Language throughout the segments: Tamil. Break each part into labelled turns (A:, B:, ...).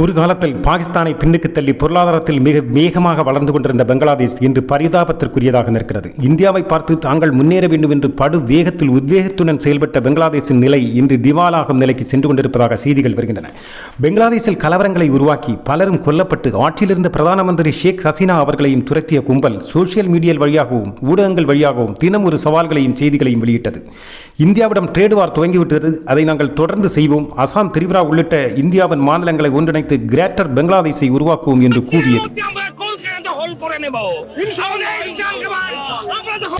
A: ஒரு காலத்தில் பாகிஸ்தானை பின்னுக்கு தள்ளி பொருளாதாரத்தில் மிக வேகமாக வளர்ந்து கொண்டிருந்த பங்களாதேஷ் இன்று பரிதாபத்திற்குரியதாக நிற்கிறது. இந்தியாவை பார்த்து தாங்கள் முன்னேற வேண்டும் என்று படு வேகத்தில் உத்வேகத்துடன் செயல்பட்ட பங்களாதேஷின் நிலை இன்று திவாலாகும் நிலைக்கு சென்று கொண்டிருப்பதாக செய்திகள் வருகின்றன. பங்களாதேஷில் கலவரங்களை உருவாக்கி பலரும் கொல்லப்பட்டு ஆட்சியிலிருந்த பிரதான மந்திரி ஷேக் ஹசீனா அவர்களையும் துரத்திய கும்பல் சோசியல் மீடியா வழியாகவும் ஊடகங்கள் வழியாகவும் தினம் ஒரு சவால்களையும் செய்திகளையும் வெளியிட்டது. இந்தியாவிடம் ட்ரேடு வார் துவங்கிவிட்டது. அதை நாங்கள் தொடர்ந்து செய்வோம். அசாம் திரிபுரா உள்ளிட்ட இந்தியாவின் மாநிலங்களை ஒன்றிணைத்து கிரேட்டர் பங்களாதேஷை உருவாக்குவோம் என்று கூறியது
B: মধ্যে আমরা কলকাতা হল করে নেব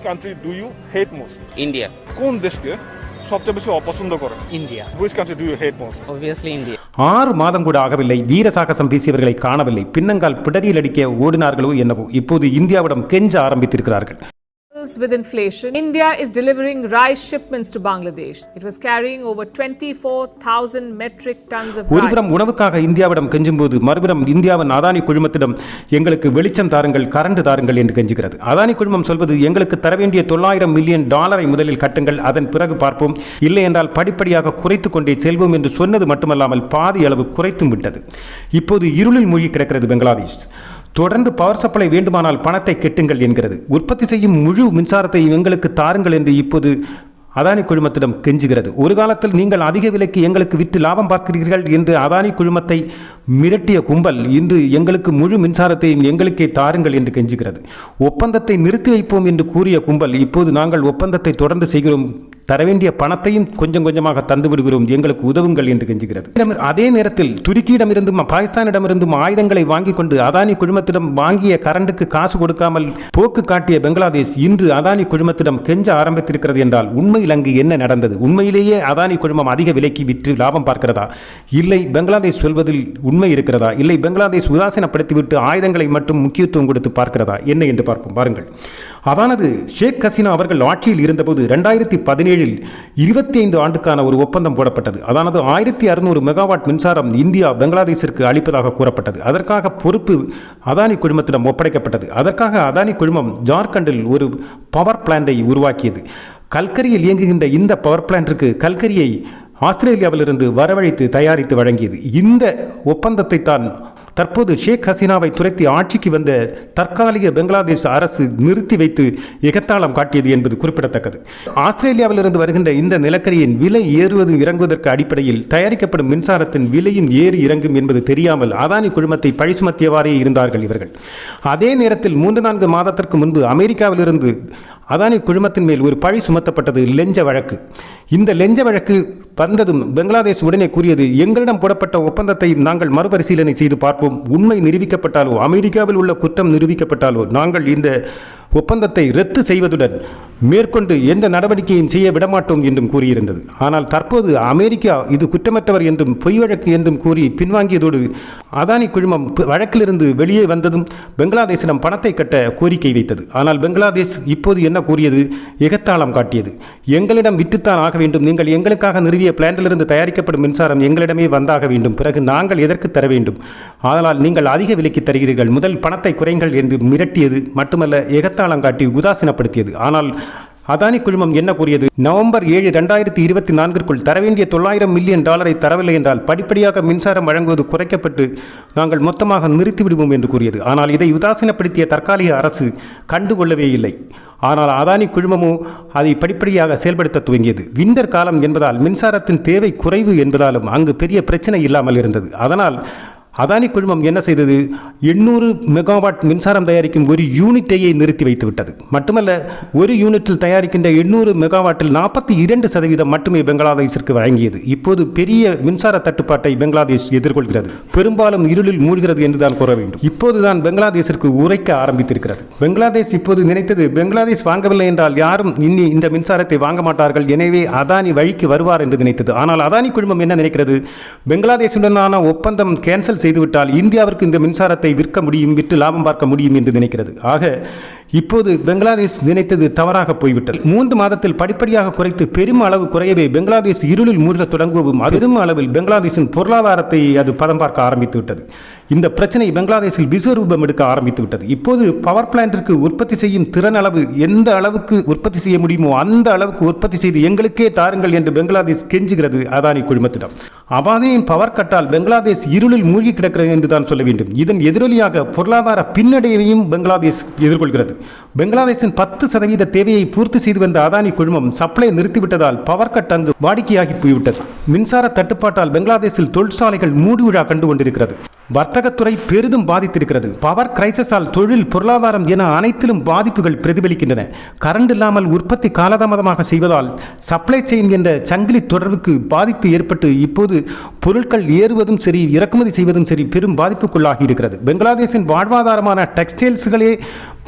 C: country do you hate most
D: India
C: কোন দেশকে সবচেয়ে বেশি অপছন্দ করেন
D: India
C: which country do you hate most
D: obviously India
A: ஆறு மாதம் கூட ஆகவில்லை வீர சாகசம் பேசியவர்களை காணவில்லை பின்னங்கால் பிடரியில் அடிக்க ஓடினார்களோ என்னவோ இப்போது இந்தியாவிடம் கெஞ்ச ஆரம்பித்திருக்கிறார்கள்
E: With inflation, India is delivering rice shipments to Bangladesh. It was carrying over 24,000 metric tons of rice.
A: ஒருபுறம் உணவுக்காக இந்தியாவிடம் கெஞ்சும்போது மறுபுறம் இந்தியாவின் அதானி குழுமத்திடம் எங்களுக்கு வெளிச்சம் தாருங்கள் கரண்ட் தாருங்கள் என்று கெஞ்சுகிறது அதானி குழுமம் சொல்வது எங்களுக்கு தர வேண்டிய தொள்ளாயிரம் மில்லியன் டாலரை முதலில் கட்டுங்கள் அதன் பிறகு பார்ப்போம் இல்லை என்றால் படிப்படியாக குறைத்துக் கொண்டே செல்வோம் என்று சொன்னது மட்டுமல்லாமல் பாதி அளவு குறைத்தும் விட்டது இப்போது இருளில் மூழ்கி கிடக்கிறது பங்களாதேஷ் தொடர்ந்து பவர் சப்ளை வேண்டுமானால் பணத்தை கெட்டுங்கள் என்கிறது. உற்பத்தி செய்யும் முழு மின்சாரத்தை எங்களுக்கு தாருங்கள் என்று இப்போது அதானி குழுமத்திடம் கெஞ்சுகிறது. ஒரு காலத்தில் நீங்கள் அதிக விலைக்கு எங்களுக்கு விற்று லாபம் பார்க்கிறீர்கள் என்று அதானி குழுமத்தை மிரட்டிய கும்பல் இன்று எங்களுக்கு முழு மின்சாரத்தையும் எங்களுக்கே தாருங்கள் என்று கெஞ்சுகிறது. ஒப்பந்தத்தை நிறுத்தி வைப்போம் என்று கூறிய கும்பல் இப்போது நாங்கள் ஒப்பந்தத்தை தொடர்ந்து செய்கிறோம் தர வேண்டிய பணத்தையும் கொஞ்சம் கொஞ்சமாக தந்து விடுகிறோம். எங்களுக்கு உதவுங்கள் என்று கெஞ்சுகிறது. அதே நேரத்தில் துருக்கியிடமிருந்தும் பாகிஸ்தானிடமிருந்தும் ஆயுதங்களை வாங்கிக் கொண்டு அதானி குழுமத்திடம் வாங்கிய கரண்டுக்கு காசு கொடுக்காமல் போக்கு காட்டிய பங்களாதேஷ் இன்று அதானி குழுமத்திடம் கெஞ்ச ஆரம்பித்திருக்கிறது என்றால் உண்மையில் அங்கு என்ன நடந்தது? உண்மையிலேயே அதானி குழுமம் அதிக விலைக்கு விற்று லாபம் பார்க்கிறதா? இல்லை பங்களாதேஷ் சொல்வதில் உண்மை இருக்கிறதா? இல்லை பங்களாதேஷ் உதாசீனப்படுத்திவிட்டு ஆயுதங்களை மட்டும் முக்கியத்துவம் கொடுத்து பார்க்கிறதா? என்ன என்று பார்ப்போம். பாருங்கள். அதானது ஷேக் ஹசீனா அவர்கள் ஆட்சியில் இருந்தபோது ரெண்டாயிரத்தி பதினேழு ஏழில் இருபத்தி ஐந்து ஆண்டுக்கான ஒரு ஒப்பந்தம் போடப்பட்டது. அதானது ஆயிரத்தி அறுநூறு மெகாவாட் மின்சாரம் இந்தியா பங்களாதேஷிற்கு அளிப்பதாக கூறப்பட்டது. அதற்காக பொறுப்பு அதானி குழுமத்திடம் ஒப்படைக்கப்பட்டது. அதற்காக அதானி குழுமம் ஜார்க்கண்டில் ஒரு பவர் பிளான்ட்டை உருவாக்கியது. கல்கரியில் இயங்குகின்ற இந்த பவர் பிளான்ட்டிற்கு கல்கரியை ஆஸ்திரேலியாவிலிருந்து வரவழைத்து தயாரித்து வழங்கியது. இந்த ஒப்பந்தத்தை தான் தற்போது ஷேக் ஹசீனாவை துரத்தி ஆட்சிக்கு வந்த தற்காலிக பங்களாதேஷ் அரசு நிறுத்தி வைத்து எகத்தாளம் காட்டியது என்பது குறிப்பிடத்தக்கது. ஆஸ்திரேலியாவிலிருந்து வருகின்ற இந்த நிலக்கரியின் விலை ஏறுவதும் இறங்குவதற்கு அடிப்படையில் தயாரிக்கப்படும் மின்சாரத்தின் விலையும் ஏறி இறங்கும் என்பது தெரியாமல் அதானி குழுமத்தை பழி சுமத்தியவாறே இருந்தார்கள் இவர்கள். அதே நேரத்தில் மூன்று நான்கு மாதத்திற்கு முன்பு அமெரிக்காவிலிருந்து அதானி குழுமத்தின் மேல் ஒரு பழி சுமத்தப்பட்டது லெஞ்ச வழக்கு. இந்த லெஞ்ச வழக்கு வந்ததும் பங்களாதேஷ் உடனே கூறியது எங்களிடம் போடப்பட்ட ஒப்பந்தத்தை நாங்கள் மறுபரிசீலனை செய்து பார்ப்போம். உண்மை நிரூபிக்கப்பட்டாலோ அமெரிக்காவில் உள்ள குற்றம் நிரூபிக்கப்பட்டாலோ நாங்கள் இந்த ஒப்பந்தத்தை ரத்து செய்வதுடன் மேற்கொண்டு எந்த நடவடிக்கையும் செய்ய விடமாட்டோம் என்றும் கூறியிருந்தது. ஆனால் தற்போது அமெரிக்கா இது குற்றமற்றவர் என்றும் பொய் வழக்கு என்றும் கூறி பின்வாங்கியதோடு அதானி குழுமம் வழக்கிலிருந்து வெளியே வந்ததும் பங்களாதேசிடம் பணத்தை கட்ட கோரிக்கை வைத்தது. ஆனால் பங்களாதேஷ் இப்போது என்ன கூறியது? எகத்தாளம் காட்டியது. எங்களிடம் விற்றுத்தான் ஆக வேண்டும். நீங்கள் எங்களுக்காக நிறுவிய பிளான்டிலிருந்து தயாரிக்கப்படும் மின்சாரம் எங்களிடமே வந்தாக வேண்டும். பிறகு நாங்கள் எதற்கு தர வேண்டும்? ஆனால் நீங்கள் அதிக விலைக்கு தருகிறீர்கள். முதல் பணத்தை குறைங்கள் என்று மிரட்டியது மட்டுமல்ல எகத்தாளம் காட்டி உதாசீனப்படுத்தியது. ஆனால் அதானி குழுமம் என்ன கூறியது? நவம்பர் ஏழு ரெண்டாயிரத்தி இருபத்தி நான்கிற்குள் தர வேண்டிய தொள்ளாயிரம் மில்லியன் டாலரை தரவில்லை என்றால் படிப்படியாக மின்சாரம் வழங்குவது குறைக்கப்பட்டு நாங்கள் மொத்தமாக நிறுத்திவிடுவோம் என்று கூறியது. ஆனால் இதை உதாசீனப்படுத்திய தற்காலிக அரசு கண்டுகொள்ளவே இல்லை. ஆனால் அதானி குழுமமோ அதை படிப்படியாக செயல்படுத்த துவங்கியது. விண்டர் காலம் என்பதால் மின்சாரத்தின் தேவை குறைவு என்பதாலும் அங்கு பெரிய பிரச்சனை இல்லாமல் இருந்தது. அதனால் அதானி குழுமம் என்ன செய்தது? எண்ணூறு மெகாவாட் மின்சாரம் தயாரிக்கும் ஒரு யூனிட்டையே நிறுத்தி வைத்து விட்டது. மட்டுமல்ல ஒரு யூனிட்டில் தயாரிக்கின்ற எண்ணூறு மெகாவாட்டில் நாற்பத்தி இரண்டு சதவீதம் மட்டுமே பங்களாதேஷிற்கு வழங்கியது. இப்போது பெரிய மின்சார தட்டுப்பாட்டை பங்களாதேஷ் எதிர்கொள்கிறது. பெரும்பாலும் இருளில் மூழ்கிறது என்றுதான் கூற வேண்டும். இப்போதுதான் பங்களாதேஷிற்கு உரைக்க ஆரம்பித்திருக்கிறது. பங்களாதேஷ் இப்போது நினைத்தது பங்களாதேஷ் வாங்கவில்லை என்றால் யாரும் இனி இந்த மின்சாரத்தை வாங்க மாட்டார்கள். எனவே அதானி வழிக்கு வருவார் என்று நினைத்தது. ஆனால் அதானி குழுமம் என்ன நினைக்கிறது? பங்களாதேஷுடனான ஒப்பந்தம் கேன்சல் செய்துவிட்டால் இந்தியாவிற்கு இந்த மின்சாரத்தை விற்க முடியும் விற்று லாபம் பார்க்க முடியும் என்று நினைக்கிறது. ஆக இப்போது பெங்களாதேஷ் நினைத்தது தவறாக போய்விட்டது. மூன்று மாதத்தில் படிப்படியாக குறைத்து பெரும் அளவு குறையவே பெங்களாதேஷ் இருளில் மூழ்க தொடங்குவதும் பெரும் அளவில் பங்களாதேஷின் பொருளாதாரத்தை அது பதம் பார்க்க ஆரம்பித்து விட்டது. இந்த பிரச்சனை பெங்களாதேஷில் விஸ்வரூபம் எடுக்க ஆரம்பித்து விட்டது. இப்போது பவர் பிளான்ட்டிற்கு உற்பத்தி செய்யும் திறன் அளவு எந்த அளவுக்கு உற்பத்தி செய்ய முடியுமோ அந்த அளவுக்கு உற்பத்தி செய்து எங்களுக்கே தாருங்கள் என்று பெங்களாதேஷ் கெஞ்சுகிறது அதானி குழுமத்திடம். அபாதையின் பவர் கட்டால் பெங்களாதேஷ் இருளில் மூழ்கி கிடக்கிறது என்று தான் சொல்ல வேண்டும். இதன் எதிரொலியாக பொருளாதார பின்னடைவையும் பெங்களாதேஷ் எதிர்கொள்கிறது. பெங்களாதேஷின் பத்து சதவீத தேவையை பூர்த்தி செய்து வந்த அதானி குழுமம் சப்ளை நிறுத்திவிட்டதால் பவர் கட் அங்கு வாடிக்கையாகி போய்விட்டது. மின்சார தட்டுப்பாட்டால் பெங்களாதேஷில் தொழிற்சாலைகள் மூடி விழா கண்டு கொண்டிருக்கிறது. வர்த்தகத்துறை பெரிதும் பாதித்திருக்கிறது. பவர் கிரைசஸால் தொழில் பொருளாதாரம் என அனைத்திலும் பாதிப்புகள் பிரதிபலிக்கின்றன. கரண்ட் இல்லாமல் உற்பத்தி காலதாமதமாக செய்வதால் சப்ளை செயின் என்ற சங்கிலி தொடர்புக்கு பாதிப்பு ஏற்பட்டு இப்போது பொருட்கள் ஏறுவதும் சரி இறக்குமதி செய்வதும் சரி பெரும் பாதிப்புக்குள்ளாகி இருக்கிறது. பெங்களாதேஷின் வாழ்வாதாரமான டெக்ஸ்டைல்ஸ்களே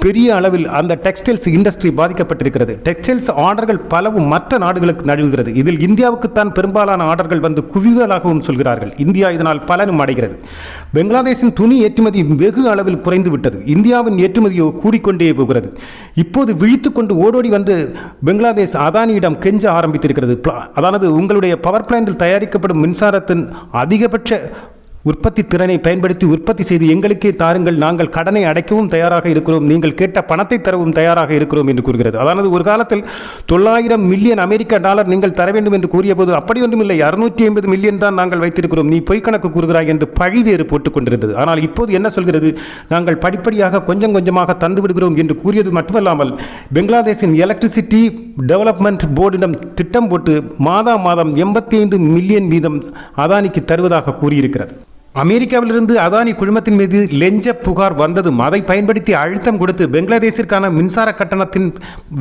A: பெரிய அளவில் அந்த டெக்ஸ்டைல்ஸ் இண்டஸ்ட்ரி பாதிக்கப்பட்டிருக்கிறது. டெக்ஸ்டைல்ஸ் ஆர்டர்கள் பலவும் மற்ற நாடுகளுக்கு நழுவுகிறது இதில் இந்தியாவுக்குத்தான் பெரும்பாலான ஆர்டர்கள் வந்து குவிவதாகவும் சொல்கிறார்கள். இந்தியா இதனால் பலனும் அடைகிறது. பங்களாதேஷின் துணி ஏற்றுமதி வெகு அளவில் குறைந்து விட்டது இந்தியாவின் ஏற்றுமதியோ கூடிக்கொண்டே போகிறது. இப்போது விழித்துக்கொண்டு ஓடோடி வந்து பெங்களாதேஷ் அதானியிடம் கெஞ்ச ஆரம்பித்திருக்கிறது. அதானது உங்களுடைய பவர் பிளான்டில் தயாரிக்கப்படும் மின்சாரத்தின் அதிகபட்ச உற்பத்தி திறனை பயன்படுத்தி உற்பத்தி செய்து எங்களுக்கே தாருங்கள். நாங்கள் கடனை அடைக்கவும் தயாராக இருக்கிறோம். நீங்கள் கேட்ட பணத்தை தரவும் தயாராக இருக்கிறோம் என்று கூறுகிறது. அதானது ஒரு காலத்தில் தொள்ளாயிரம் மில்லியன் அமெரிக்க டாலர் நீங்கள் தர வேண்டும் என்று கூறிய போது அப்படி ஒன்றுமில்லை அறுநூற்றி ஐம்பது மில்லியன் தான் நாங்கள் வைத்திருக்கிறோம். நீ பொய் கணக்கு கூறுகிறாய் என்று பழிவேறு போட்டுக் கொண்டிருந்தது. ஆனால் இப்போது என்ன சொல்கிறது? நாங்கள் படிப்படியாக கொஞ்சம் கொஞ்சமாக தந்து விடுகிறோம் என்று கூறியது மட்டுமல்லாமல் பங்களாதேஷின் எலக்ட்ரிசிட்டி டெவலப்மெண்ட் போர்டிடம் திட்டம் போட்டு மாதா மாதம் எண்பத்தி ஐந்து மில்லியன் வீதம் அதானிக்கு தருவதாக கூறியிருக்கிறது. அமெரிக்காவிலிருந்து அதானி குழுமத்தின் மீது லெஞ்ச புகார் வந்ததும் அதை பயன்படுத்தி அழுத்தம் கொடுத்து பங்களாதேஷிற்கான மின்சார கட்டணத்தின்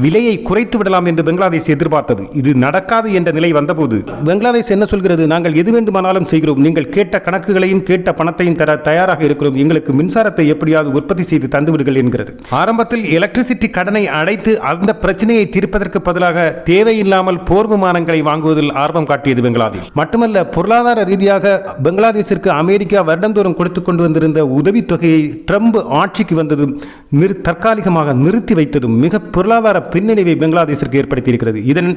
A: விலையை குறைத்து விடலாம் என்று பங்களாதேஷ் எதிர்பார்த்தது. இது நடக்காது என்ற நிலை வந்தபோது பங்களாதேஷ் என்ன சொல்கிறது? நாங்கள் எது வேண்டுமானாலும் செய்கிறோம். நீங்கள் கேட்ட கணக்குகளையும் கேட்ட பணத்தையும் தர தயாராக இருக்கிறோம். எங்களுக்கு மின்சாரத்தை எப்படியாவது உற்பத்தி செய்து தந்துவிடுங்கள் என்கிறது. ஆரம்பத்தில் எலக்ட்ரிசிட்டி கடனை அடைத்து அந்த பிரச்சனையை தீர்ப்பதற்கு பதிலாக தேவையில்லாமல் போர் விமானங்களை வாங்குவதில் ஆர்வம் காட்டியது பங்களாதேஷ். மட்டுமல்ல பொருளாதார ரீதியாக பங்களாதேஷிற்கு அமெரிக்க வருடந்தோறும் கொடுத்து கொண்டு வந்திருந்த உதவித்தொகையை ட்ரம்ப் ஆட்சிக்கு வந்ததும் நிறு தற்காலிகமாக நிறுத்தி வைத்ததும் மிக பொருளாதார பின்னடைவை பங்களாதேசிற்கு ஏற்படுத்தியிருக்கிறது. இதன்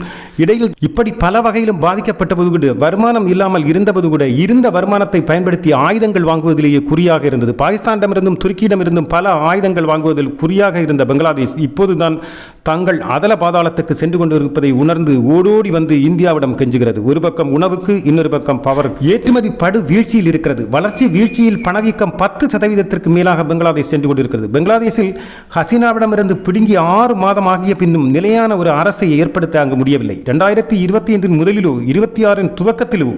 A: இடையில் இப்படி பல வகையிலும் பாதிக்கப்பட்டபோது கூட வருமானம் இல்லாமல் இருந்தபோது கூட இருந்த வருமானத்தை பயன்படுத்தி ஆயுதங்கள் வாங்குவதிலேயே குறியாக இருந்தது. பாகிஸ்தானிடமிருந்தும் துருக்கியிடமிருந்தும் பல ஆயுதங்கள் வாங்குவதில் குறியாக இருந்த பங்களாதேஷ் இப்போதுதான் தங்கள் அதல பாதாளத்துக்கு சென்று கொண்டிருப்பதை உணர்ந்து ஓடோடி வந்து இந்தியாவிடம் கெஞ்சுகிறது. ஒரு பக்கம் உணவுக்கு இன்னொரு பக்கம் பவர். ஏற்றுமதி படு வீழ்ச்சியில் இருக்கிறது. வளர்ச்சி வீழ்ச்சியில் பணவீக்கம் பத்து சதவீதத்திற்கு மேலாக பங்களாதேஷ் சென்று கொண்டிருக்கிறது. பங்களாதேஷில் ஹசீனாவிடமிருந்து பிடுங்கி ஆறு மாதம் ஆகிய பின்னும் நிலையான ஒரு அரசை ஏற்படுத்த அங்கு முடியவில்லை. ரெண்டாயிரத்தி இருபத்தி ஐந்தின் முதலிலோ இருபத்தி ஆறின் துவக்கத்திலோ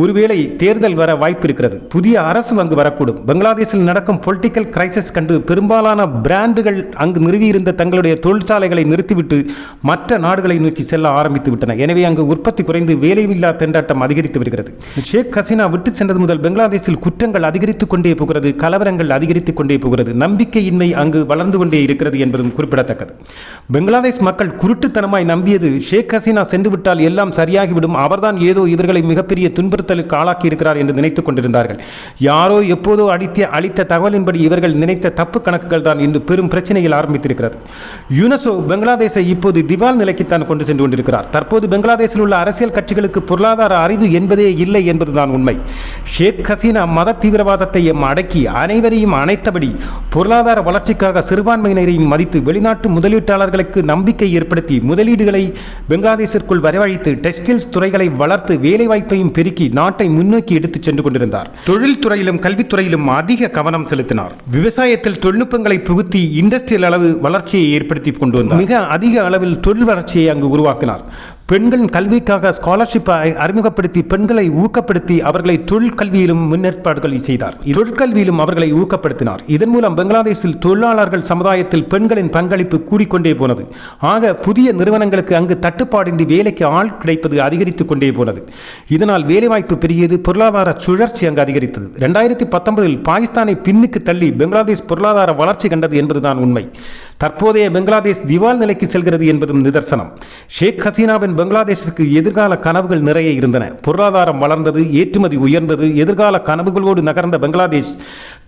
A: ஒருவேளை தேர்தல் வர வாய்ப்பு இருக்கிறது புதிய அரசு அங்கு வரக்கூடும். பங்களாதேஷில் நடக்கும் பொலிட்டிக்கல் கிரைசிஸ் கண்டு பெரும்பாலான பிராண்டுகள் அங்கு நிறுவியிருந்த தங்களுடைய தொழிற்சாலைகளை நிறுத்திவிட்டு மற்ற நாடுகளை நோக்கி செல்ல ஆரம்பித்து விட்டன எனவே அங்கு உற்பத்தி குறைந்து வேலையில்லா திண்டாட்டம் அதிகரித்து வருகிறது. ஷேக் ஹசீனா விட்டு சென்றது முதல் பங்களாதேஷில் குற்றங்கள் அதிகரித்துக் கொண்டே போகிறது கலவரங்கள் அதிகரித்துக் கொண்டே போகிறது நம்பிக்கையின்மை அங்கு வளர்ந்து கொண்டே இருக்கிறது என்பதும் குறிப்பிடத்தக்கது. பங்களாதேஷ் மக்கள் குருட்டுத்தனமாய் நம்பியது ஷேக் ஹசீனா சென்றுவிட்டால் எல்லாம் சரியாகிவிடும். அவர்தான் ஏதோ இவர்களை மிகப்பெரிய துன்புறுத்தலுக்கு ஆளாக்கி இருக்கிறார் என்று நினைத்துக் கொண்டிருந்தார்கள். யாரோ எப்போதோ அடித்த அளித்த தகவலின்படி இவர்கள் நினைத்த தப்பு கணக்குகள் தான் இன்று பெரும் பிரச்சனையில் ஆரம்பித்திருக்கிறது. யுனெசோ பங்களாதேஷை இப்போது திவால் நிலைக்குத்தான் கொண்டு சென்று கொண்டிருக்கிறார். தற்போது பங்களாதேஷில் உள்ள அரசியல் கட்சிகளுக்கு பொருளாதார அறிவு என்பதே இல்லை என்பதுதான் உண்மை. ஷேக் ஹசீனா மத தீவிரவாதத்தை அடக்கி அனைவரையும் அணைத்தபடி பொருளாதார வளர்ச்சிக்காக சிறுபான்மையினரையும் மதித்து வெளிநாட்டு முதலீட்டாளர்களுக்கு நம்பிக்கை ஏற்படுத்தி முதலீடுகளை பங்களாதேஷிற்குள் வரவழைத்து டெக்ஸ்டைல்ஸ் துறைகளை வளர்த்து வேலைவாய்ப்பையும் பெருக்கி நாட்டை முன்னோக்கி எடுத்துச் சென்று கொண்டிருந்தார். தொழில்துறையிலும் கல்வித்துறையிலும் அதிக கவனம் செலுத்தினார். விவசாயத்தில் தொழில்நுட்பங்களை புகுத்தி இண்டஸ்ட்ரியல் அளவு வளர்ச்சியை ஏற்படுத்தி கொண்டு வந்தார். மிக அதிக அளவில் தொழில் வளர்ச்சியை அங்கு உருவாக்கினார். பெண்கள் கல்விக்காக ஸ்காலர்ஷிப் அறிமுகப்படுத்தி பெண்களை ஊக்கப்படுத்தி அவர்களை தொழிற்கல்வியிலும் முன்னேற்பாடுகளை செய்தார். தொழிற்கல்வியிலும் அவர்களை ஊக்கப்படுத்தினார். இதன் மூலம் பங்களாதேஷில் தொழிலாளர்கள் சமுதாயத்தில் பெண்களின் பங்களிப்பு கூடிக்கொண்டே போனது. ஆக புதிய நிறுவனங்களுக்கு அங்கு தட்டுப்பாடின்றி வேலைக்கு ஆள் கிடைப்பது அதிகரித்துக் கொண்டே போனது. இதனால் வேலைவாய்ப்பு பெருகியது பொருளாதார சுழற்சி அங்கு அதிகரித்தது. ரெண்டாயிரத்தி பத்தொன்பதில் பாகிஸ்தானை பின்னுக்கு தள்ளி பங்களாதேஷ் பொருளாதார வளர்ச்சி கண்டது என்பதுதான் உண்மை. தற்போதைய பங்களாதேஷ் திவால் நிலைக்கு செல்கிறது என்பதும் நிதர்சனம். ஷேக் ஹசீனாவின் பங்களாதேஷிற்கு எதிர்கால கனவுகள் நிறைய இருந்தன. பொருளாதாரம் வளர்ந்தது ஏற்றுமதி உயர்ந்தது. எதிர்கால கனவுகளோடு நகர்ந்த பங்களாதேஷ்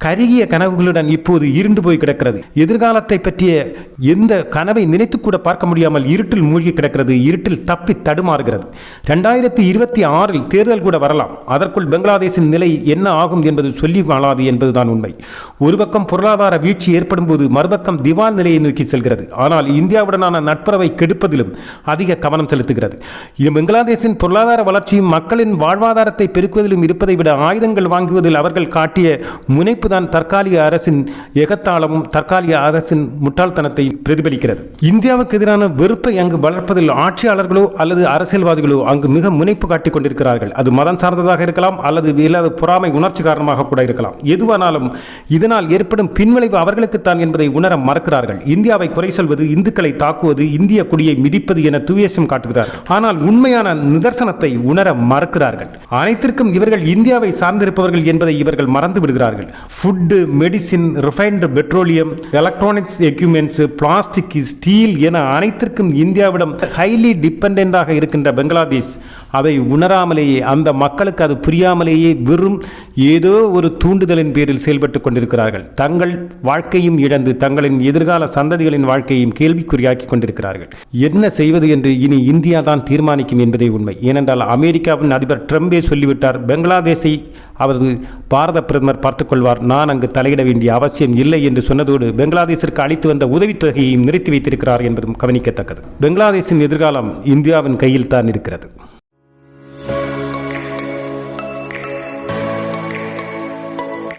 A: கருகிய கனவுகளுடன் இப்போது இருண்டு போய் கிடக்கிறது. எதிர்காலத்தை பற்றிய எந்த கனவை நினைத்து கூட பார்க்க முடியாமல் இருட்டில் மூழ்கி கிடக்கிறது இருட்டில் தப்பி தடுமாறுகிறது. ரெண்டாயிரத்தி இருபத்தி ஆறில் தேர்தல் கூட வரலாம். அதற்குள் பங்களாதேஷின் நிலை என்ன ஆகும் என்பது சொல்லி வாழாது என்பதுதான் உண்மை. ஒரு பக்கம் பொருளாதார வீழ்ச்சி ஏற்படும் போது மறுபக்கம் திவால் நிலையை நோக்கி செல்கிறது. ஆனால் இந்தியாவுடனான நட்புறவை கெடுப்பதிலும் அதிக கவனம் செலுத்துகிறது. இது பங்களாதேஷின் பொருளாதார வளர்ச்சியும் மக்களின் வாழ்வாதாரத்தை பெருக்குவதிலும் இருப்பதை விட ஆயுதங்கள் வாங்குவதில் அவர்கள் காட்டிய முனைப்பு தான் தற்காலிக அரசின் எகத்தாளமும் தற்காலிக அரசின் முட்டாள்தனத்தை பிரதிபலிக்கிறது. இந்தியாவுக்கு எதிரான வெறுப்பை அங்கு வளர்ப்பதில் ஆட்சியாளர்களோ அல்லது அரசியல்வாதிகளோ அங்கு மிக முனைப்பு காட்டிக் கொண்டிருக்கிறார்கள். அது மதம் சார்ந்ததாக இருக்கலாம் அல்லது இல்லாத பொறாமை உணர்ச்சி காரணமாக கூட இருக்கலாம். எதுவானாலும் இதனால் ஏற்படும் பின்விளைவு அவர்களுக்குத்தான் என்பதை உணர மறக்கிறார்கள். இந்தியாவை குறை சொல்வது இந்துக்களை தாக்குவது இந்திய கொடியை மிதிப்பது என துவேசம் காட்டுகிறார் ஆனால் உண்மையான நிதர்சனத்தை உணர மறக்கிறார்கள். அனைத்திற்கும் இவர்கள் இந்தியாவை சார்ந்திருப்பவர்கள் என்பதை இவர்கள் மறந்து விடுகிறார்கள். Food medicine refined petroleum electronics equipments plastic steel என அனைத்திற்கும் இந்தியாவிடம் ஹைலி டிபெண்டாக இருக்கின்ற பங்களாதேஷ். அதை உணராமலேயே அந்த மக்களுக்கு அது புரியாமலேயே வெறும் ஏதோ ஒரு தூண்டுதலின் பேரில் செயல்பட்டு கொண்டிருக்கிறார்கள். தங்கள் வாழ்க்கையும் இழந்து தங்களின் எதிர்கால சந்ததிகளின் வாழ்க்கையும் கேள்விக்குறியாக்கி கொண்டிருக்கிறார்கள். என்ன செய்வது என்று இனி இந்தியா தான் தீர்மானிக்கும் என்பதே உண்மை. ஏனென்றால் அமெரிக்காவின் அதிபர் ட்ரம்பே சொல்லிவிட்டார் பங்களாதேஷை அவரது பாரத பிரதமர் பார்த்துக்கொள்வார். நான் அங்கு தலையிட வேண்டிய அவசியம் இல்லை என்று சொன்னதோடு பங்களாதேஷிற்கு அளித்து வந்த உதவித்தொகையையும் நிறுத்தி வைத்திருக்கிறார் என்பதும் கவனிக்கத்தக்கது. பங்களாதேஷின் எதிர்காலம் இந்தியாவின் கையில் தான் இருக்கிறது.